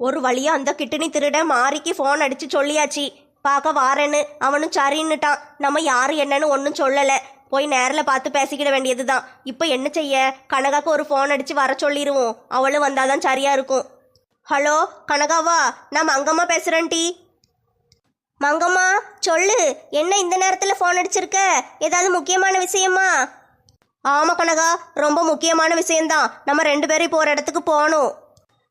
ஒரு வழியா அந்த கிட்டினி திருட மாரிக்கு ஃபோன் அடிச்சு சொல்லியாச்சு. பார்க்க வாரேன்னு. அவனும் சரின்னுட்டான். நம்ம யாரு என்னன்னு ஒன்றும் சொல்லலை. போய் நேரில் பார்த்து பேசிக்கிட வேண்டியதுதான். இப்போ என்ன செய்ய? கனகாக்கு ஒரு ஃபோன் அடிச்சு வர சொல்லிடுவோம் அவளும் வந்தாதான் சரியா இருக்கும். ஹலோ கனகாவா? நான் மங்கம்மா பேசுறேன் டி. மங்கம்மா சொல்லு. என்ன இந்த நேரத்தில் ஃபோன் அடிச்சிருக்க? ஏதாவது முக்கியமான விஷயமா? ஆமாம் கனகா. ரொம்ப முக்கியமான விஷயம்தான். நம்ம ரெண்டு பேரும் இப்போ ஒரு இடத்துக்கு போகணும்.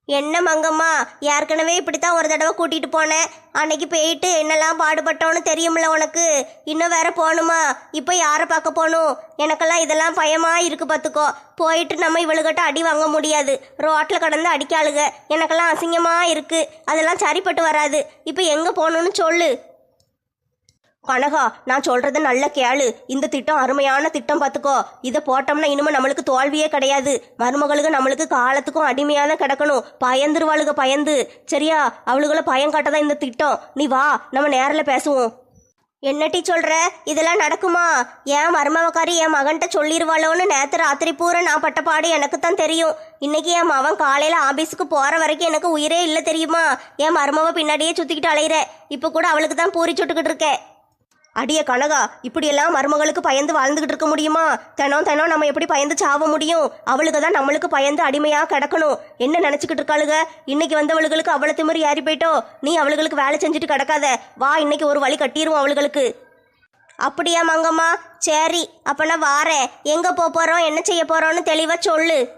என்ன மங்கம்மா ஏற்கனவே இப்படித்தான் ஒரு தடவை கூட்டிட்டு போனேன். அன்னைக்கு போயிட்டு என்னெல்லாம் பாடுபட்டோன்னு தெரியும்ல உனக்கு? இன்னும் வேற போகணுமா? இப்போ யாரை பார்க்க போகணும்? எனக்கெல்லாம் இதெல்லாம் பயமா இருக்கு பார்த்துக்கோ. போயிட்டு நம்ம இவளுகிட்ட அடி வாங்க முடியாது. ரோட்டில் கடந்து அடிக்காளுக. எனக்கெல்லாம் அசிங்கமா இருக்கு. அதெல்லாம் சரிப்பட்டு வராது. இப்போ எங்கே போகணும்னு சொல்லு. கனகா நான் சொல்றத நல்ல கேளு. இந்த திட்டம் அருமையான திட்டம் பார்த்துக்கோ இதை போட்டோம்னா இனிமே நம்மளுக்கு தோல்வியே கிடையாது. மருமகளுக்கு நம்மளுக்கு காலத்துக்கும் அடிமையான கிடக்கணும். பயந்துருவாளுக பயந்து. சரியா? அவளுகளை பயங்காட்டதான் இந்த திட்டம். நீ வா நம்ம நேரில் பேசுவோம். என்னட்டி சொல்ற? இதெல்லாம் நடக்குமா? என் மருமவக்காரி என் மகன்கிட்ட சொல்லிடுவாளோன்னு நேத்து ராத்திரி பூரா நான் பட்டப்பாடு எனக்கு தான் தெரியும். இன்னைக்கு என் மவன் காலையில ஆபீஸுக்கு போற வரைக்கும் எனக்கு உயிரே இல்லை தெரியுமா? என் மருமவ பின்னாடியே சுத்திக்கிட்டு அலையிற. இப்போ கூட அவளுக்கு தான் பூரி சுட்டுக்கிட்டு இருக்கேன் அடிய கனகா இப்படியெல்லாம் மருமகளுக்கு பயந்து வாழ்ந்துகிட்டு இருக்க முடியுமா? தினம் தினம் நம்ம எப்படி பயந்து சாவ முடியும்? அவளுக்கு தான் நம்மளுக்கு பயந்து அடிமையா கிடக்கணும். என்ன நினைச்சுக்கிட்டு இருக்காளுக? இன்னைக்கு வந்தவளுகளுக்கு அவளை திமிரி ஏறி போயிட்டோ? நீ அவளுகளுக்கு வேலை செஞ்சுட்டு கிடக்காத. வா இன்னைக்கு ஒரு வழி கட்டிடுவோம் அவளுகளுக்கு. அப்படியா மங்கம்மா? சரி அப்பனா வாரேன். எங்க போக போறோம்? என்ன செய்ய போறோம்னு தெளிவா சொல்லு.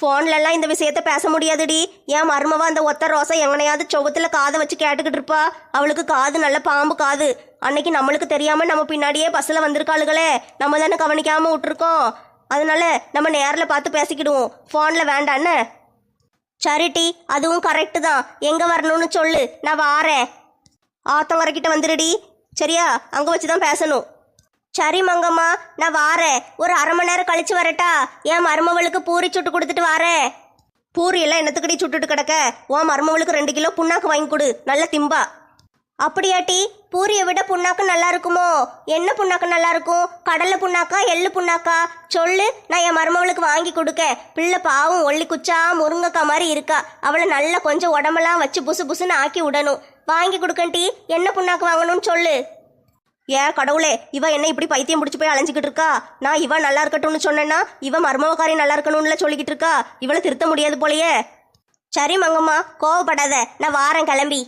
ஃபோன்லலாம் இந்த விஷயத்த பேச முடியாதுடி. ஏன் மருமவா அந்த ஒத்த ரோசை எங்கனையாவது சொவத்துல காதை வச்சு கேட்டுக்கிட்டு இருப்பா. அவளுக்கு காது நல்ல பாம்பு காது. அன்னைக்கு நம்மளுக்கு தெரியாம நம்ம பின்னாடியே பஸ்ஸில் வந்திருக்காளுகளே. நம்ம தானே கவனிக்காம விட்டுருக்கோம். அதனால நம்ம நேரில் பார்த்து பேசிக்கிடுவோம். ஃபோனில் வேண்டான்னு சரிட்டி அதுவும் கரெக்டு தான். எங்கே வரணும்னு சொல்லு. நான் வாரேன். ஆத்தங்கரைக்கிட்ட வந்துடுடி. சரியா? அங்கே வச்சு தான் பேசணும். சரி மங்கம்மா நான் வாரேன். ஒரு அரை மணி நேரம் கழிச்சு வரட்டா. என் மருமவளுக்கு பூரி சுட்டு கொடுத்துட்டு வாரேன். பூரி எல்லாம் என்னத்துக்கடி சுட்டுட்டு கிடக்க? உன் மருமவளுக்கு ரெண்டு கிலோ புண்ணாக்கு வாங்கி கொடு. நல்ல திம்பா. அப்படியாட்டி பூரியை விட புண்ணாக்கு நல்லா இருக்குமோ? என்ன புண்ணாக்கு நல்லா இருக்கும்? கடலை புண்ணாக்கா எள்ளு புண்ணாக்கா? சொல்லு நான் என் மருமவளுக்கு வாங்கி கொடுக்க. பிள்ளை பாவம் ஒல்லி குச்சா முருங்கக்கா மாதிரி இருக்கா. அவளை நல்லா கொஞ்சம் உடம்பெல்லாம் வச்சு புசு புசுன்னு ஆக்கி விடணும். வாங்கி கொடுக்கண்டி என்ன புண்ணாக்கு வாங்கணும்னு சொல்லு. ஏன் கடவுளே இவ என்ன இப்படி பைத்தியம் பிடிச்சி போய் அலைஞ்சிக்கிட்டு இருக்கா? நான் இவ நல்லா இருக்கட்டும்னு சொன்னேன்னா இவ மர்மவக்காரி நல்லா இருக்கணும்ல சொல்லிக்கிட்டு இருக்கா? இவளை திருத்த முடியாது போலயே. சரி மங்கம்மா கோவப்படாத நான் வாரம் கிளம்பி.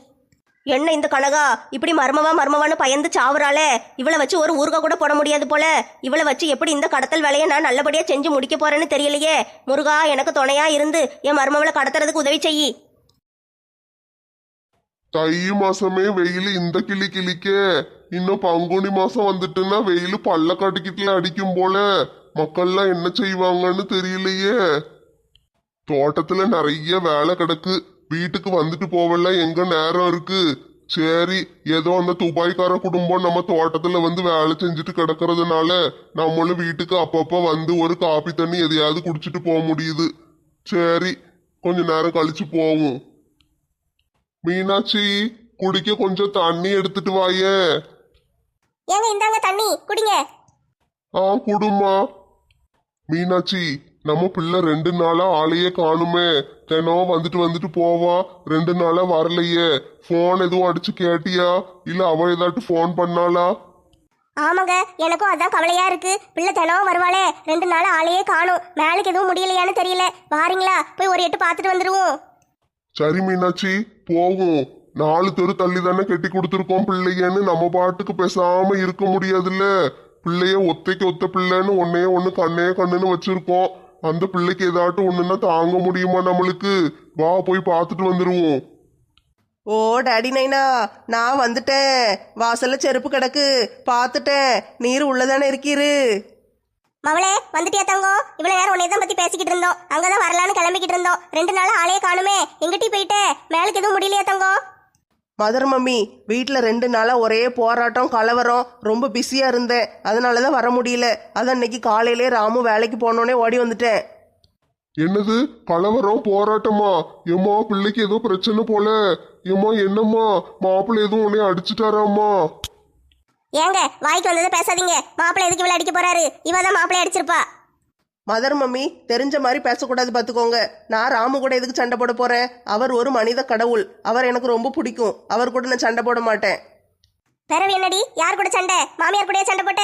என்ன இந்த கனகா? இப்படி மர்மவா மர்மவான்னு பயந்து சாவுறாளே. இவளை வச்சு ஒரு ஊறுகாய் கூட போட முடியாது போல. இவளை வச்சு எப்படி இந்த கடத்தல் வேலையை நான் நல்லபடியா செஞ்சு முடிக்க போறேன்னு தெரியலையே. முருகா எனக்கு துணையா இருந்து என் மர்மவளை கடத்துறதுக்கு உதவி செய்யி தை மாசமே வெயில் இந்த கிளி கிளிக்கே. இன்னும் பங்குனி மாசம் வந்துட்டுன்னா வெயில் பல்ல காட்டிக்கிட்டுல அடிக்கும் போல. மக்கள்லாம் என்ன செய்வாங்கன்னு தெரியலையே. தோட்டத்துல நிறைய வேலை கிடக்கு. வீட்டுக்கு வந்துட்டு போவெல்லாம் எங்க நேரம் இருக்கு. சரி ஏதோ அந்த துபாய்க்கார குடும்பம் நம்ம தோட்டத்துல வந்து வேலை செஞ்சுட்டு கிடக்கறதுனால நம்மளும் வீட்டுக்கு அப்பப்ப வந்து ஒரு காப்பி தண்ணி எதையாவது குடிச்சிட்டு போக முடியுது. சரி கொஞ்ச நேரம் கழிச்சு போவோம். மீனாட்சி குடிக்க கொஞ்சம் தண்ணி எடுத்துட்டு வாயே. ஏங்க இந்தாங்க தண்ணி குடிங்க. ஆ குடுமா மீனாட்சி நம்ம பிள்ளை ரெண்டு நாளா ஆளையே காணுமே. தினம் வந்துட்டு வந்துட்டு போவா ரெண்டு நாளா வரலையே. ஃபோன் எதுவும் அடிச்சு கேட்டியா? இல்ல அவ ஏதாட்டு ஃபோன் பண்ணாளா? ஆமாங்க எனக்கும் அதான் கவலையா இருக்கு. பிள்ளை தினம் வருவாளே ரெண்டு நாள் ஆளையே காணும். மேலுக்கு எதுவும் முடியலையான்னு தெரியல. வாரீங்களா? போய் ஒரு எட்டு பார்த்துட்டு வந்துருவோம். சரி மீனாட்சி போவோம். நாலு தெரு தள்ளி தானே கட்டி கொடுத்துருக்கோம் பிள்ளையன்னு நம்ம பாட்டுக்கு பேசாம இருக்க முடியாதுல்ல. பிள்ளைய ஒத்தைக்கு ஒத்த பிள்ளைன்னு ஒன்னையே ஒண்ணு கண்ணே கண்ணுன்னு வச்சிருக்கோம். அந்த பிள்ளைக்கு ஏதாட்டும் ஒண்ணுன்னா தாங்க முடியுமா நம்மளுக்கு? வா போய் பார்த்துட்டு வந்துருவோம். ஓ டாடி நைனா நான் வந்துட்டேன். வாசல்ல செருப்பு கிடக்கு. பார்த்துட்டேன். நீர் உள்ளதானே இருக்கீரு. மவளே வந்துட்டியா தங்கம் இவ்வளவு நேரம் உன்னை தான் பத்தி பேசிக்கிட்டு இருந்தோம். அங்கதான் வரலான்னு கிளம்பிக்கிட்டு இருந்தோம். ரெண்டு நாள் ஆளையே காணுமே. எங்கிட்டி போயிட்டே. மேலுக்கு எதுவும் முடியலையா தங்கம் மதர் மம்மி வீட்டில் ரெண்டு நாளாக ஒரே போராட்டம் கலவரம் ரொம்ப பிஸியாக இருந்தேன். அதனால தான் வர முடியல. அதான் இன்னைக்கு காலையிலே ராமு வேலைக்கு போனோடனே ஓடி வந்துட்டேன். என்னது? கலவரம் போராட்டமா? ஏம்மா பிள்ளைக்கு ஏதோ பிரச்சனை போல. ஏம்மா என்னம்மா? மாப்பிள்ளை எதுவும் உன்னைய அடிச்சுட்டாராம்மா. ஏங்க வாய்க்கு வந்ததை பேசாதீங்க. மாப்பிள்ளை எதுக்கு இவ்வளவு அடிக்க போறாரு? இவ தான் மாப்பிள்ளை அடிச்சிருப்பா. மதர் மம்மி தெரிஞ்ச மாதிரி பேசக்கூடாது பார்த்துக்கோங்க. நான் ராமு கூட எதுக்கு சண்டை போட போறேன்? அவர் ஒரு மனித கடவுள். அவர் எனக்கு ரொம்ப பிடிக்கும். அவர் கூட நான் சண்டை போட மாட்டேன். பிறவு என்னடி? யார் கூட சண்டை? மாமியார் கூடயே சண்டை போட்ட?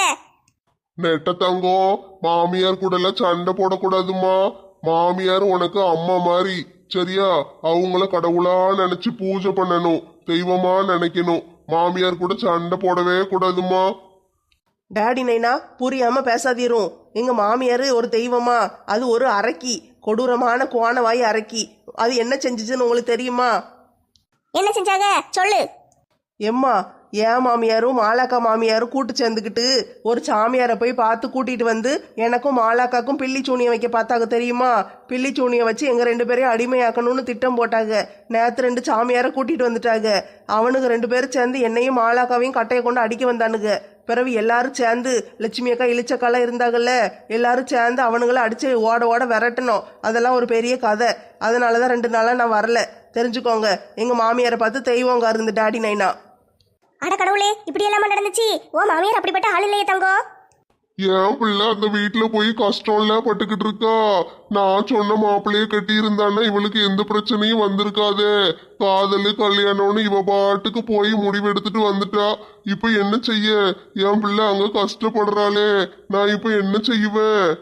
நெட்ட தங்கம் மாமியார் கூட எல்லாம் சண்டை போடக்கூடாதுமா? மாமியார் உனக்கு அம்மா மாதிரி. சரியா? அவங்கள கடவுளா நினைச்சு பூஜை பண்ணணும். தெய்வமா நினைக்கணும். மாமியார் கூட சண்டை போடவே கூடாதுமா? டேடி நைனா புரியாம பேசாதீரும் எங்க மாமியார் ஒரு தெய்வமா அது ஒரு அரக்கி. கொடூரமான கோணவாய் அரக்கி. அது என்ன செஞ்சுச்சுன்னு உங்களுக்கு தெரியுமா? என்ன செஞ்சாங்க? சொல்லு. எம்மா ஏன் மாமியாரும் மாலாக்கா மாமியாரும் கூட்டு சேர்ந்துக்கிட்டு ஒரு சாமியாரை போய் பார்த்து கூட்டிட்டு வந்து எனக்கும் மாலாக்காக்கும் பில்லி சூனியம் வைக்க பார்த்தாங்க தெரியுமா? பில்லி சூனியம் வச்சு எங்க ரெண்டு பேரையும் அடிமையாக்கணும்னு திட்டம் போட்டாங்க. நேத்து ரெண்டு சாமியாரை கூட்டிட்டு வந்துட்டாங்க. அவனுங்க ரெண்டு பேரும் சேர்ந்து என்னையும் மாலாக்காவையும் கட்டையை கொண்டு அடிக்க வந்தானுங்க. பிறகு எல்லாரும் சேர்ந்து லட்சுமி அக்கா இளிச்சக்காலாம் இருந்தாங்கல்ல எல்லாரும் சேர்ந்து அவனுங்களை அடிச்சு ஓட ஓட விரட்டணும். அதெல்லாம் ஒரு பெரிய கதை. அதனால தான் ரெண்டு நாளாக நான் வரல. தெரிஞ்சுக்கோங்க. எங்கள் மாமியாரை பார்த்து தெய்வங்க இருந்து டாடி நைனா. அட கடவுளே இப்படி எல்லாமா நடந்துச்சு. ஓ மாமியார் அப்படிப்பட்ட ஆள் இல்லையே தங்கம் என் பிள்ளை அந்த வீட்டுல போய் கஷ்டம்ல பட்டுக்கிட்டு இருக்கா. நான் சொன்ன மாப்பிள்ளைய கட்டி இருந்தான்னா இவளுக்கு எந்த பிரச்சனையும் வந்திருக்காதே. காதலு கல்யாணம்னு இவ பாட்டுக்கு போய் முடிவெடுத்துட்டு வந்துட்டா. இப்ப என்ன செய்ய? என் பிள்ளை அங்க கஷ்டப்படுறாளே. நான் இப்ப என்ன செய்வேன்?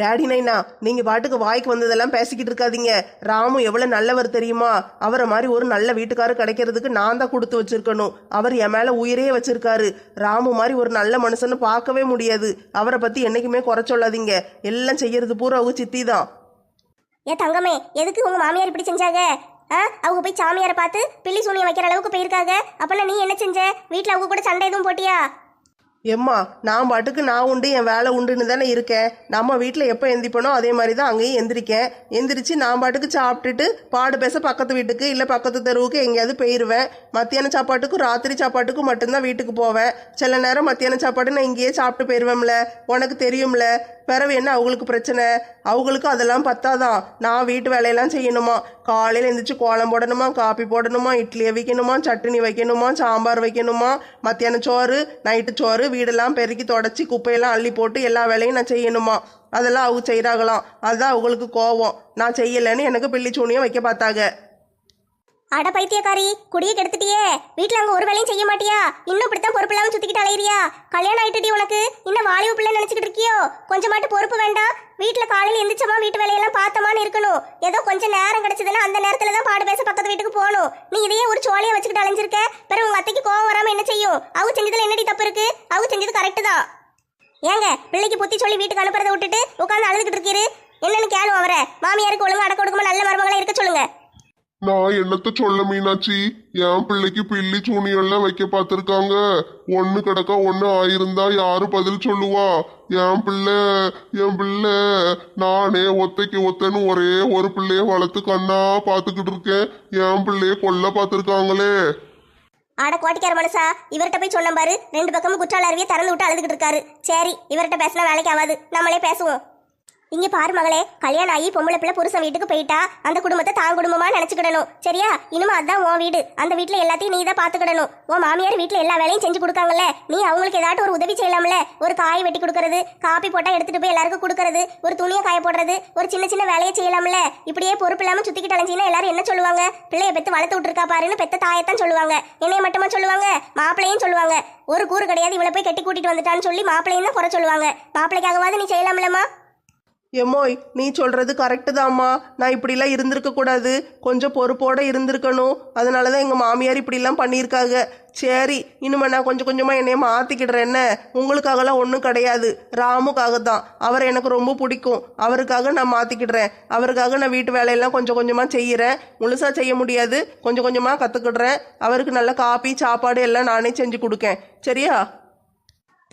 டாடி நைனா நீங்க பாட்டுக்கு வாய்க்கு வந்ததெல்லாம் பேசிக்கிட்டு இருக்காதீங்க. ராமு எவ்வளவு நல்லவர் தெரியுமா? அவரை மாதிரி ஒரு நல்ல வீட்டுக்காரர் கிடைக்கிறதுக்கு நான் தான் கொடுத்து வச்சிருக்கணும். அவர் என் மேல உயிரே வச்சிருக்காரு. ராமு மாதிரி ஒரு நல்ல மனுஷன்னு பார்க்கவே முடியாது. அவரை பத்தி என்னைக்குமே குறை சொல்லாதீங்க. எல்லாம் செய்யறது பூரா அவங்க சித்தி தான். ஏ தங்கமே எதுக்கு உங்க மாமியார் இப்படி செஞ்சாங்க? ஆ அவங்க போய் சாமியாரை பார்த்து பில்லி சூனியம் வைக்கிற அளவுக்கு போயிருக்காங்க. அப்பெல்லாம் நீ என்ன செஞ்ச? வீட்டில் அவங்க கூட சண்டை எதுவும் போட்டியா? எம்மா நான் பாட்டுக்கு நான் உண்டு என் வேலை உண்டுன்னு தானே இருக்கேன். நம்ம வீட்டில் எப்போ எந்திப்பனோ அதே மாதிரி தான் அங்கேயும் எந்திரிக்கேன். எந்திரிச்சு நான் பாட்டுக்கு சாப்பிட்டுட்டு பாடு பேச பக்கத்து வீட்டுக்கு இல்லை பக்கத்து தெருவுக்கு எங்கேயாவது போயிடுவேன் மத்தியான சாப்பாட்டுக்கும் ராத்திரி சாப்பாட்டுக்கும் மட்டும்தான் வீட்டுக்கு போவேன். சில நேரம் மத்தியான சாப்பாடு நான் இங்கேயே சாப்பிட்டு போயிடுவேன்ல உனக்கு தெரியும்ல. பிறவு என்ன? அவங்களுக்கு பிரச்சனை. அவங்களுக்கு அதெல்லாம் பத்தாதான் நான் வீட்டு வேலையெல்லாம் செய்யணுமா? காலையில் எழுந்திரிச்சு கோலம் போடணுமா? காப்பி போடணுமா? இட்லியை வைக்கணுமா சட்னி வைக்கணுமா? சாம்பார் வைக்கணுமா? மத்தியானம் சோறு நைட்டு சோறு வீடெல்லாம் பெருக்கி தொடச்சி குப்பையெல்லாம் அள்ளி போட்டு எல்லா வேலையும் நான் செய்யணுமா? அதெல்லாம் அவங்க செய்கிறாங்களாம் அதுதான் அவங்களுக்கு கோவம். நான் செய்யலைன்னு எனக்கு பிள்ளை சூனியம் வைக்க பார்த்தாங்க. அட பைத்தியக்காரி குடியை கெடுத்துட்டியே. வீட்டில் அங்க ஒரு வேலையும் செய்ய மாட்டியா? இன்னும் இப்படித்தான் பொறுப்பு இல்லாமல் சுத்திக்கிட்டு அலையிறியா? கல்யாணம் ஆயிட்டுடி உனக்கு? இன்னும் வாலிப பிள்ளை நினைச்சுக்கிட்டு இருக்கியோ? கொஞ்சமாட்டு பொறுப்பு வேண்டாம். வீட்டில் காலையில் எந்திரிச்சமா வீட்டு வேலையெல்லாம் பார்த்தமான்னு இருக்கணும். ஏதோ கொஞ்சம் நேரம் கிடைச்சதுன்னா அந்த நேரத்தில் தான் பாடு பேச பக்கத்து வீட்டுக்கு போகணும். நீ இதையே ஒரு சோழியை வச்சுக்கிட்டு அலைஞ்சிருக்க. பிறகு உங்க அத்தைக்கு கோவம் வராம என்ன செய்யும்? அவு செஞ்சதுல என்னடி தப்பு இருக்கு? அவு செஞ்சது கரெக்டு தான். ஏங்க பிள்ளைக்கு புத்தி சொல்லி வீட்டுக்கு அனுப்புறதை விட்டுட்டு உட்காந்து அழுதுகிட்டு இருக்கீரு என்னன்னு கேளு அவரை. மாமியாருக்கு ஒழுங்கா அடக்க ஒடுக்கமா நல்ல மருமகளா இருக்க சொல்லுங்க நான் என்னத்த சொல்ல மீனாட்சி? என் பிள்ளைக்கு பில்லி சூனியெல்லாம் வைக்க பார்த்துருக்காங்க. ஒன்னு கிடக்கா ஒன்னு ஆயிருந்தா யாரு பதில் சொல்லுவா? என் பிள்ளை என் பிள்ளை நானே ஒத்தைக்கு ஒத்தன்னு ஒரே ஒரு பிள்ளைய வளர்த்து கண்ணா பார்த்துக்கிட்டு இருக்கேன். என் பிள்ளைய கொல்ல பார்த்துருக்காங்களே. ஆட கோட்டிக்கார மனுஷா இவர்கிட்ட போய் சொன்ன பாரு. ரெண்டு பக்கமும் குற்றால அருவியை திறந்து விட்டு அழுதுகிட்டு இருக்காரு. சரி இவர்கிட்ட பேசினா வேலைக்கு ஆகாது. நம்மளே பேசுவோம். இங்க பாரு மகளே கல்யாணம் ஆகி பொம்பளை பிள்ளை புருஷன் வீட்டுக்கு போயிட்டா அந்த குடும்பத்தை தான் குடும்பமா நினைச்சுக்கிடணும். சரியா? இனிமே அதான் உன் வீடு. அந்த வீட்டுல எல்லாத்தையும் நீ தான் பாத்துக்கிடணும். உன் மாமியார் வீட்டுல எல்லா வேலையும் செஞ்சு கொடுக்காங்கல்ல? நீ அவங்களுக்கு ஏதாட்டும் ஒரு உதவி செய்யலாம்ல? ஒரு காய் வெட்டி கொடுக்கறது காப்பி போட்டா எடுத்துட்டு போய் எல்லாருக்கும் கொடுக்கறது ஒரு துணியை காய போடுறது ஒரு சின்ன சின்ன வேலையை செய்யலாம்ல? இப்படியே பொறுப்பு இல்லாம சுத்திக்கிட்டு அலைஞ்சின்னா எல்லாரும் என்ன சொல்லுவாங்க? பிள்ளைய பெத்து வளர்த்து விட்டுருக்கா பாருன்னு பெத்த தாயத்தான் சொல்லுவாங்க. என்னைய மட்டுமா சொல்லுவாங்க? மாப்பிள்ளையும் சொல்லுவாங்க. ஒரு கூறு கிடையாது இவளை போய் கட்டி கூட்டிட்டு வந்துட்டான்னு சொல்லி மாப்பிள்ளையும் தான் குறை சொல்லுவாங்க. மாப்பிள்ளைக்காகவாது நீ செய்யலாம்லம்மா? எம்மோய் நீ சொல்கிறது கரெக்டு தாம்மா. நான் இப்படிலாம் இருந்திருக்கக்கூடாது கொஞ்சம் பொறுப்போடு இருந்திருக்கணும். அதனால தான் எங்கள் மாமியார் இப்படிலாம் பண்ணியிருக்காங்க. சரி இனிமே நான் கொஞ்சம் கொஞ்சமாக என்னைய மாற்றிக்கிடுறேன் என்ன? உங்களுக்காகலாம் ஒன்றும் கிடையாது. ராமுக்காக தான் அவரை எனக்கு ரொம்ப பிடிக்கும். அவருக்காக நான் மாற்றிக்கிடுறேன் அவருக்காக நான் வீட்டு வேலையெல்லாம் கொஞ்சம் கொஞ்சமாக செய்கிறேன் முழுசாக செய்ய முடியாது. கொஞ்சம் கொஞ்சமாக கற்றுக்கிடுறேன் அவருக்கு நல்ல காப்பி சாப்பாடு எல்லாம் நானே செஞ்சு கொடுக்கேன். சரியா?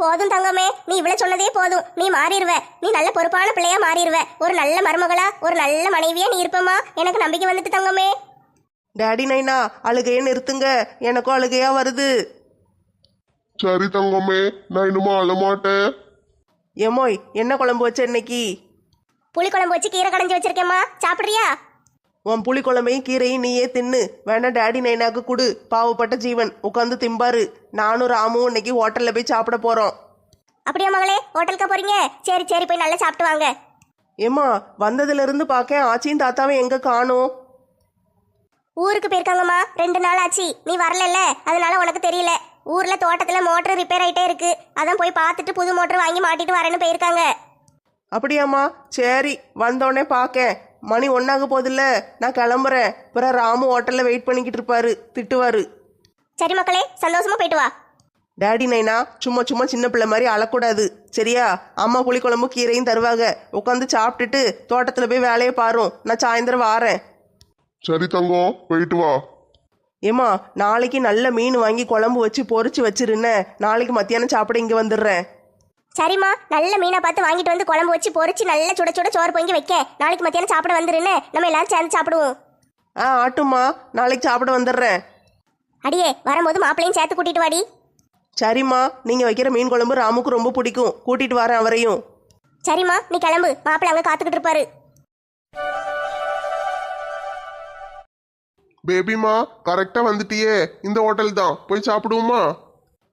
போதும் தங்கமே. நீ இவ்வளவு சொன்னதே போதும். நீ மாறிடுவ. நீ நல்ல பொறுப்பான பிள்ளையா மாறிடுவ. ஒரு நல்ல மருமகளா ஒரு நல்ல மனைவியா நீ இருப்பமா எனக்கு நம்பிக்கை வந்துட்டு தங்கமே. டேடி நைனா அழுகையை நிறுத்துங்க. எனக்கும் அழுகையா வருது. சரி தங்கமே நான் இன்னுமா அழமாட்டேன். எம்மோய் என்ன குழம்பு வச்ச இன்னைக்கு? புளிக்குழம்பு வச்சு கீரை கடைஞ்சி வச்சிருக்கேம்மா. சாப்பிடுறியா? உன் புளிக்குழம்பையும் கீரையும் நீயே தின்னு. வேணா டேடி நைனாக்கு கொடு. பாவப்பட்ட ஜீவன். உட்காந்து திம்பாரு. நானும் ராமும் இன்னைக்கு ஹோட்டல்ல போய் சாப்பிட போறோம். அப்படியா மகளே? ஹோட்டலுக்கு போறீங்க? சரி சரி போய் நல்லா சாப்பிட்டு வாங்க. ஏம்மா வந்ததுல இருந்து பார்க்க ஆச்சியும் தாத்தாவும் எங்க காணும்? ஊருக்கு போயிருக்காங்கம்மா. ரெண்டு நாள் ஆச்சு. நீ வரலல்ல. அதனால உனக்கு தெரியல. ஊர்ல தோட்டத்துல மோட்டர் ரிப்பேர் ஆயிட்டே இருக்கு. அதான் போய் பார்த்துட்டு புது மோட்டர் வாங்கி மாட்டிட்டு வரேன்னு போயிருக்காங்க. அப்படியாம்மா. சரி வந்தோடனே பார்க்க மணி ஒன்னாக போதில்ல நான் கிளம்புறேன். அப்புறம் ராமு ஹோட்டல்ல வெயிட் பண்ணிக்கிட்டு இருப்பாரு. திட்டுவாரு. சரி மக்களே சந்தோஷமா போயிட்டு வா. டேடி நைனா சும்மா சும்மா சின்ன பிள்ளை மாதிரி அழக்கூடாது. சரியா? அம்மா புளிக்குழம்பு கீரையும் தருவாங்க. உட்காந்து சாப்பிட்டுட்டு தோட்டத்தில் போய் வேலையை பாரும் நான் சாயந்தரம் வாரேன். சரி தங்கம் போயிட்டு வா. ஏம்மா நாளைக்கு நல்ல மீன் வாங்கி குழம்பு வச்சு பொரிச்சு வச்சிருன்னு நாளைக்கு மத்தியானம் சாப்பிட இங்கே வந்துடுறேன். சரிம்மா நல்ல மீனை பார்த்து வாங்கிட்டு வந்து குழம்பு வச்சு பொரிச்சு நல்ல சுட சுட சோறு பொங்கி வைக்க. நாளைக்கு மத்தியானம் சாப்பிட வந்துருன்னு. நம்ம எல்லாரும் சேர்ந்து சாப்பிடுவோம். ஆ ஆட்டுமா நாளைக்கு சாப்பிட வந்துடுறேன். அடியே வரும்போது மாப்பிளையும் சேர்த்து கூட்டிட்டு வாடி. சரிம்மா. நீங்கள் வைக்கிற மீன் குழம்பு ராமுக்கு ரொம்ப பிடிக்கும். கூட்டிட்டு வரேன் அவரையும். சரிம்மா நீ கிளம்பு. மாப்பிள்ளை அங்க காத்துக்கிட்டு இருப்பாரு. பேபிமா கரெக்டா வந்துட்டியே. இந்த ஹோட்டல் தான். போய் சாப்பிடுவோமா?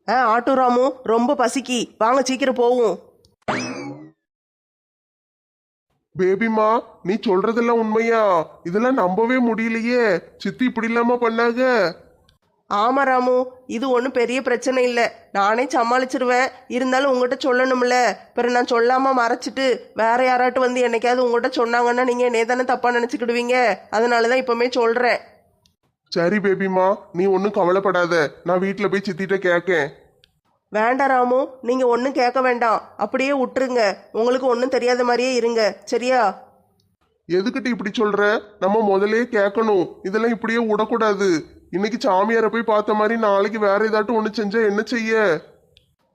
ஆ ஆட்டு ராமு ரொம்ப பசிக்கி. வாங்க சீக்கிரம் போவோம். பேபிமா நீ சொல்றதெல்லாம் உண்மையா? இதெல்லாம் நம்பவே முடியலையே. சித்தி இப்படி இல்லாம பண்ணாங்க ஆமா ராமு. இது ஒன்றும் பெரிய பிரச்சனை இல்லை. நானே சமாளிச்சிருவேன். இருந்தாலும் உங்ககிட்ட சொல்லணும்ல. பிறகு நான் சொல்லாம மறைச்சிட்டு வேற யாராட்டும் வந்து என்னைக்காவது உங்ககிட்ட சொன்னாங்கன்னா நீங்க என்னைய தானே தப்பா நினைச்சுக்கிடுவீங்க? அதனால தான் இப்பவுமே சொல்றேன். சரி பேபிமா நீ ஒன்றும் கவலைப்படாத. நான் வீட்டில் போய் சித்திட்ட கேட்கேன் வேண்டாம் ராமு. நீங்க ஒன்றும் கேட்க வேண்டாம். அப்படியே விட்டுருங்க உங்களுக்கு ஒன்றும் தெரியாத மாதிரியே இருங்க. சரியா? எதுக்கிட்ட இப்படி சொல்ற? நம்ம முதல்லயே கேட்கணும் இதெல்லாம் இப்படியே விடக்கூடாது இன்னைக்கு சாமியாரை போய் பார்த்த மாதிரி நாளைக்கு வேற ஏதாட்டும் ஒன்று செஞ்சா என்ன செய்ய?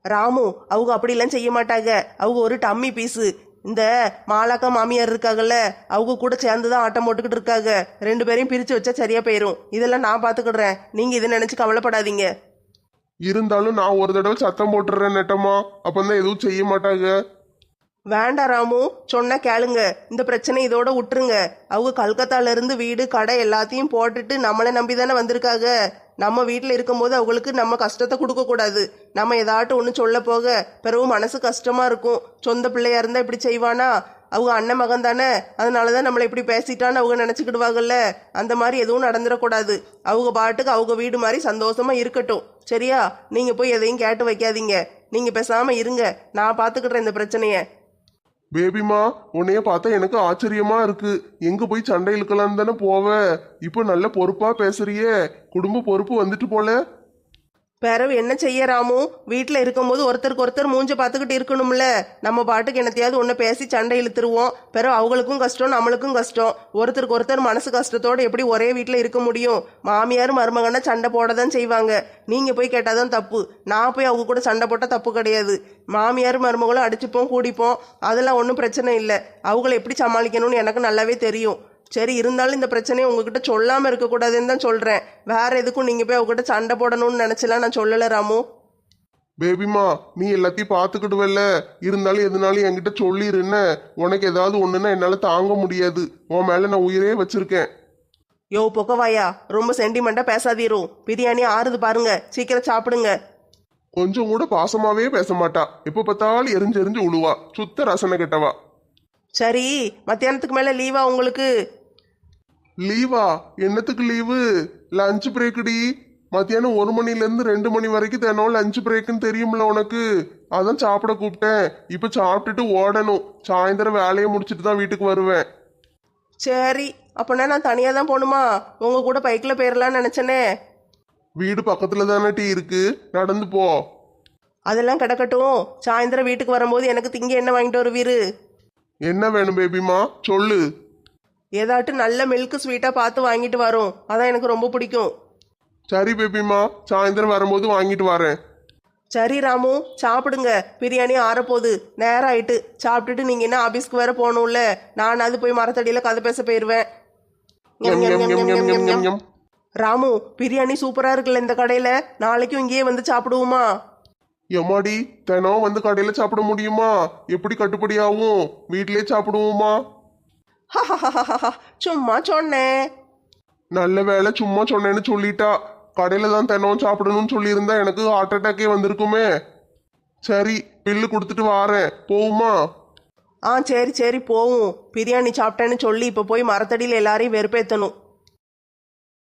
ராமு அவங்க அப்படிலாம் செய்ய மாட்டாங்க. அவங்க ஒரு டம்மி பீஸு. இந்த மாலாக்கா மாமியார் இருக்காங்கல்ல அவங்க கூட சேர்ந்து தான் ஆட்டம் போட்டுக்கிட்டு இருக்காங்க. ரெண்டு பேரையும் பிரித்து வச்சா சரியா போயிடும் இதெல்லாம் நான் பார்த்துக்கிடுறேன் நீங்கள் இதை நினச்சி கவலைப்படாதீங்க. இருந்தாலும் நான் ஒரு தடவை சத்தம் போட்டுறேன் நெட்டமா அப்பந்தான் எதுவும் செய்ய மாட்டாங்க. வேண்டாம் ராமு சொன்னா கேளுங்க. இந்த பிரச்சனை இதோட விட்டுருங்க அவங்க கல்கத்தால இருந்து வீடு கடை எல்லாத்தையும் போட்டுட்டு நம்மளை நம்பி தானே வந்திருக்காங்க. நம்ம வீட்டில் இருக்கும்போது அவங்களுக்கு நம்ம கஷ்டத்தை கொடுக்க கூடாது நம்ம ஏதாட்டும் ஒன்று சொல்ல போக பிறகு மனசு கஷ்டமா இருக்கும். சொந்த பிள்ளையா இருந்தா இப்படி செய்வானா? அவங்க அண்ணன் மகன் தானே. அதனால தான் நம்மளை இப்படி பேசிட்டான்னு அவங்க நினச்சிக்கிடுவாங்கல்ல. அந்த மாதிரி எதுவும் நடந்துடக்கூடாது. அவங்க பாட்டுக்கு அவங்க வீடு மாதிரி சந்தோஷமா இருக்கட்டும். சரியா? நீங்கள் போய் எதையும் கேட்டு வைக்காதீங்க. நீங்கள் பேசாமல் இருங்க. நான் பார்த்துக்கிடுறேன் இந்த பிரச்சனையை. பேபிமா உன்னைய பார்த்தா எனக்கு ஆச்சரியமா இருக்கு. எங்க போய் சண்டை இழுக்கலாம்னு தானே போவ. இப்போ நல்ல பொறுப்பா பேசுறியே. குடும்ப பொறுப்பு வந்துட்டு போல. பிறவு என்ன செய்ய ராமு? வீட்டில் இருக்கும்போது ஒருத்தருக்கு ஒருத்தர் மூஞ்ச பார்த்துக்கிட்டு இருக்கணும்ல. நம்ம பாட்டுக்கு என்னத்தையாவது ஒன்று பேசி சண்டை இழுத்துருவோம். பிறகு அவங்களுக்கும் கஷ்டம் நம்மளுக்கும் கஷ்டம். ஒருத்தருக்கு ஒருத்தர் மனசு கஷ்டத்தோடு எப்படி ஒரே வீட்டில் இருக்க முடியும்? மாமியார் மருமகனா சண்டை போட தான் செய்வாங்க. நீங்கள் போய் கேட்டால் தான் தப்பு. நான் போய் அவங்க கூட சண்டை போட்டால் தப்பு கிடையாது. மாமியார் மருமகளும் அடிச்சுப்போம் கூடிப்போம். அதெல்லாம் ஒன்றும் பிரச்சனை இல்லை. அவங்கள எப்படி சமாளிக்கணும்னு எனக்கு நல்லாவே தெரியும். சரி இருந்தாலும் இந்த பிரச்சனையை உங்ககிட்ட சொல்லாமல் இருக்கக்கூடாதுன்னு தான் சொல்கிறேன் வேற எதுக்கும் நீங்கள் போய் அவங்ககிட்ட சண்டை போடணும்னு நினச்சலாம் நான் சொல்லலை ராமு. பேபிமா நீ எல்லாத்தையும் பார்த்துக்கிடுவல்ல. இருந்தாலும் எதுனாலும் என்கிட்ட சொல்லிருன்ன உனக்கு ஏதாவது ஒண்ணுன்னா என்னால தாங்க முடியாது. உன் மேல நான் உயிரே வச்சிருக்கேன். யோ பொக்கவாயா. ரொம்ப சென்டிமெண்ட்டாக பேசாதீரும் பிரியாணி ஆறுது பாருங்க. சீக்கிரம் சாப்பிடுங்க. கொஞ்சம் கூட பாசமாவே பேச மாட்டா. எப்ப பார்த்தாலும் எரிஞ்சு எரிஞ்சு உழுவா. சுத்த ரசனை கெட்டவா. சரி மத்தியானத்துக்கு மேலே லீவா உங்களுக்கு? லீவா? என்னத்துக்கு லீவு? லஞ்ச் பிரேக்குடி மத்தியானம் ஒரு மணில இருந்து ரெண்டு மணி வரைக்கும் தினம் லஞ்ச் பிரேக்குன்னு தெரியும்ல உனக்கு? அதான் சாப்பிட கூப்பிட்டேன். இப்ப சாப்பிட்டுட்டு ஓடணும். சாயந்தரம் வேலையை முடிச்சிட்டு தான் வீட்டுக்கு வருவேன். சரி. அப்போனா நான் தனியாக தான் போகணுமா உங்கள் கூட பைக்கில் போயிடலான்னு நினச்சேனே. வீடு பக்கத்துல தானே டீ இருக்கு. நடந்து போ. அதெல்லாம் கிடக்கட்டும். சாயந்தரம் வீட்டுக்கு வரும்போது எனக்கு திங்க என்ன வாங்கிட்டு வருவீரு. என்ன வேணும் பேபிமா சொல்லு. ஏதாட்டும் நல்ல மில்க் ஸ்வீட்டாக பார்த்து வாங்கிட்டு வரோம். அதான் எனக்கு ரொம்ப பிடிக்கும். சரி பேபிமா. சாயந்தரம் வரும்போது வாங்கிட்டு வரேன். சரி ராமு. சாப்பிடுங்க. பிரியாணி ஆறப்போகுது. நேரம் ஆயிட்டு சாப்பிட்டுட்டு நீங்கள் என்ன ஆபீஸ்க்கு வேற போகணும்ல? நான் அது போய் மரத்தடியில் கதை பேச போயிடுவேன். ராமு பிரியாணி சூப்பராக இருக்குல்ல இந்த கடையில்? நாளைக்கும் இங்கேயே வந்து சாப்பிடுவோமா? எம்மாடி தினம் வந்து கடையில சாப்பிட முடியுமா? எப்படி கட்டுப்படி ஆகும் வீட்டிலேயே சாப்பிடுவோமா? சும்மா சொன்னேன் நல்ல வேலை சும்மா சொன்னேன்னு சொல்லிட்டா. கடையில தான் தினம் சாப்பிடணும்னு சொல்லியிருந்தா எனக்கு ஹார்ட் அட்டாக்கே வந்திருக்குமே. சரி பில்லு கொடுத்துட்டு வாரேன். போகுமா ஆ சரி சரி போவோம். பிரியாணி சாப்பிட்டேன்னு சொல்லி இப்போ போய் மரத்தடியில் எல்லாரையும் வெறுப்பேற்றணும்